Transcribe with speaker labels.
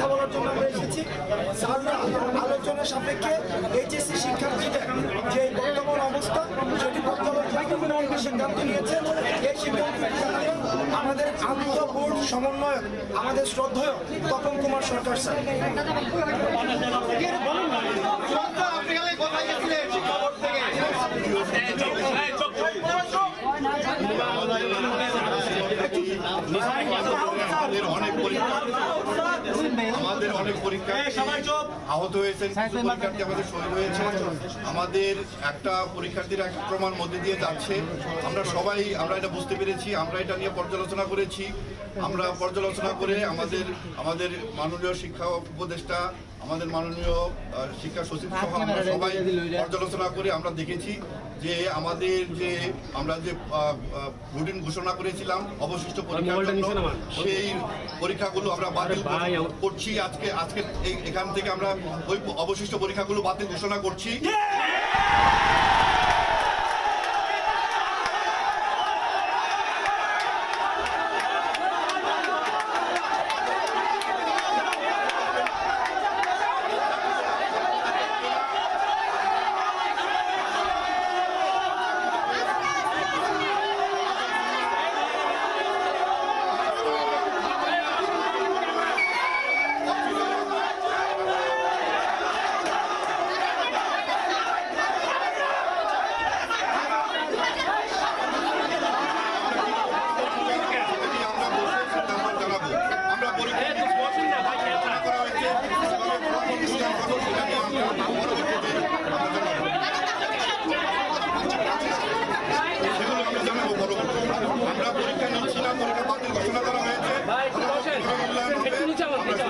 Speaker 1: কথা বলার জন্য আমরা এসেছি। আলোচনা সাপেক্ষে এইচএসসি শিক্ষার্থীদের যে বর্তমান অবস্থা, সেটি আমরা সিদ্ধান্ত নিয়েছেন এই সিদ্ধান্ত আমাদের আন্ত বোর্ড সমন্বয়ক, আমাদের শ্রদ্ধেয় তপন কুমার সরকার স্যার।
Speaker 2: অনেক পরীক্ষা আমাদের অনেক পরীক্ষা। আহত হয়েছেন কিছু পরীক্ষার্থী আমাদের শহীদ হয়েছে। আমাদের একটা পরীক্ষার্থীর এক প্রমাণ মধ্যে দিয়ে যাচ্ছে। আমরা সবাই আমরা এটা বুঝতে পেরেছি আমরা এটা নিয়ে পর্যালোচনা করেছি। আমরা পর্যালোচনা করে আমাদের আমাদের মাননীয় শিক্ষা উপদেষ্টা আমাদের মাননীয় শিক্ষা সচিব সহ আমরা সবাই পর্যালোচনা করে আমরা দেখেছি যে আমাদের যে আমরা যে রুটিন ঘোষণা করেছিলাম অবশিষ্ট পরীক্ষার জন্য সেই পরীক্ষাগুলো আমরা বাতিল করছি আজকে আজকে এই- এখান থেকে আমরা ওই অবশিষ্ট পরীক্ষাগুলো বাতিল ঘোষণা করছি।